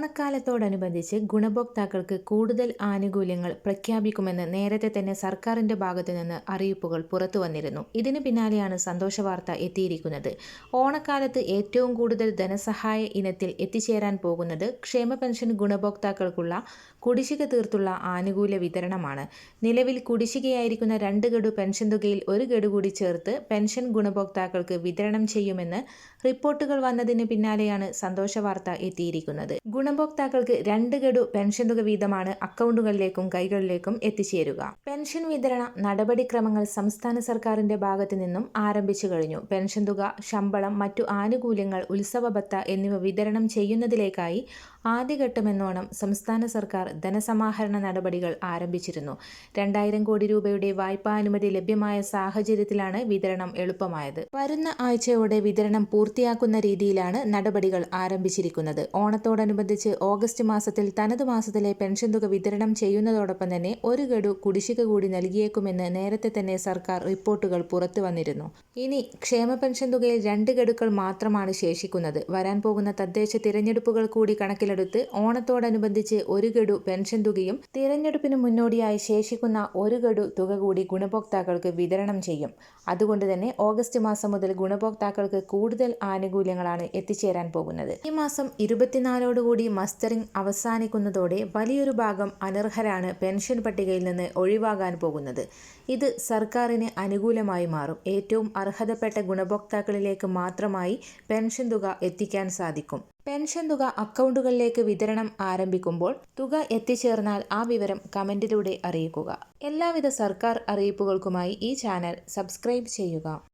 ഓണക്കാലത്തോടനുബന്ധിച്ച് ഗുണഭോക്താക്കൾക്ക് കൂടുതൽ ആനുകൂല്യങ്ങൾ പ്രഖ്യാപിക്കുമെന്ന് നേരത്തെ തന്നെ സർക്കാരിന്റെ ഭാഗത്തു നിന്ന് അറിയിപ്പുകൾ പുറത്തുവന്നിരുന്നു ഇതിന് പിന്നാലെയാണ് സന്തോഷ വാർത്ത എത്തിയിരിക്കുന്നത്. ഓണക്കാലത്ത് ഏറ്റവും കൂടുതൽ ധനസഹായ ഇനത്തിൽ എത്തിച്ചേരാൻ പോകുന്നത് ക്ഷേമ പെൻഷൻ ഗുണഭോക്താക്കൾക്കുള്ള കുടിശ്ശിക തീർത്തുള്ള ആനുകൂല്യ വിതരണമാണ്. നിലവിൽ കുടിശ്ശികയായിരിക്കുന്ന രണ്ട് ഗഡു പെൻഷൻ തുകയിൽ ഒരു ഗഡു കൂടി ചേർത്ത് പെൻഷൻ ഗുണഭോക്താക്കൾക്ക് വിതരണം ചെയ്യുമെന്ന് റിപ്പോർട്ടുകൾ വന്നതിന് പിന്നാലെയാണ് സന്തോഷ വാർത്ത എത്തിയിരിക്കുന്നത്. ഗുണഭോക്താക്കൾക്ക് രണ്ട് ഗഡു പെൻഷൻ തുക വീതമാണ് അക്കൗണ്ടുകളിലേക്കും കൈകളിലേക്കും എത്തിച്ചേരുക. പെൻഷൻ വിതരണ നടപടിക്രമങ്ങൾ സംസ്ഥാന സർക്കാരിന്റെ ഭാഗത്തു നിന്നും ആരംഭിച്ചു കഴിഞ്ഞു. പെൻഷൻ തുക ശമ്പളം മറ്റു ആനുകൂല്യങ്ങൾ ഉത്സവ ഭത്ത എന്നിവ വിതരണം ചെയ്യുന്നതിലേക്കായി ആദ്യഘട്ടമെന്നോണം സംസ്ഥാന സർക്കാർ ധനസമാഹരണ നടപടികൾ ആരംഭിച്ചിരുന്നു. രണ്ടായിരം കോടി രൂപയുടെ വായ്പാ അനുമതി ലഭ്യമായ സാഹചര്യത്തിലാണ് വിതരണം എളുപ്പമായത്. വരുന്ന ആഴ്ചയോടെ വിതരണം പൂർത്തിയാക്കുന്ന രീതിയിലാണ് നടപടികൾ ആരംഭിച്ചിരിക്കുന്നത്. ഓണത്തോടനുബന്ധിച്ച് ഓഗസ്റ്റ് മാസത്തിൽ തനത് മാസത്തിലെ പെൻഷൻ തുക വിതരണം ചെയ്യുന്നതോടൊപ്പം തന്നെ ഒരു ഗഡു കുടിശ്ശിക കൂടി നൽകിയേക്കുമെന്ന് നേരത്തെ തന്നെ സർക്കാർ റിപ്പോർട്ടുകൾ പുറത്തു വന്നിരുന്നു. ഇനി ക്ഷേമ പെൻഷൻ തുകയിൽ രണ്ട് ഗഡുക്കൾ മാത്രമാണ് ശേഷിക്കുന്നത്. വരാൻ പോകുന്ന തദ്ദേശ തിരഞ്ഞെടുപ്പുകൾ കൂടി കണക്കിലെടുത്ത് ഓണത്തോടനുബന്ധിച്ച് ഒരു ഗഡു പെൻഷൻ തുകയും തിരഞ്ഞെടുപ്പിന് മുന്നോടിയായി ശേഷിക്കുന്ന ഒരു ഗഡു തുക കൂടി ഗുണഭോക്താക്കൾക്ക് വിതരണം ചെയ്യും. അതുകൊണ്ട് തന്നെ ഓഗസ്റ്റ് മാസം മുതൽ ഗുണഭോക്താക്കൾക്ക് കൂടുതൽ ആനുകൂല്യങ്ങളാണ് എത്തിച്ചേരാൻ പോകുന്നത്. ഈ മാസം ഇരുപത്തിനാലോടുകൂടി മസ്റ്ററിംഗ് അവസാനിക്കുന്നതോടെ വലിയൊരു ഭാഗം അനർഹരാണ് പെൻഷൻ പട്ടികയിൽ നിന്ന് ഒഴിവാകാൻ പോകുന്നത്. ഇത് സർക്കാരിന് അനുകൂലമായി മാറും. ഏറ്റവും അർഹതപ്പെട്ട ഗുണഭോക്താക്കളിലേക്ക് മാത്രമായി പെൻഷൻ തുക എത്തിക്കാൻ സാധിക്കും. പെൻഷൻ തുക അക്കൗണ്ടുകളിലേക്ക് വിതരണം ആരംഭിക്കുമ്പോൾ തുക എത്തിച്ചേർന്നാൽ ആ വിവരം കമന്റിലൂടെ അറിയിക്കുക. എല്ലാവിധ സർക്കാർ അറിയിപ്പുകൾക്കുമായി ഈ ചാനൽ സബ്സ്ക്രൈബ് ചെയ്യുക.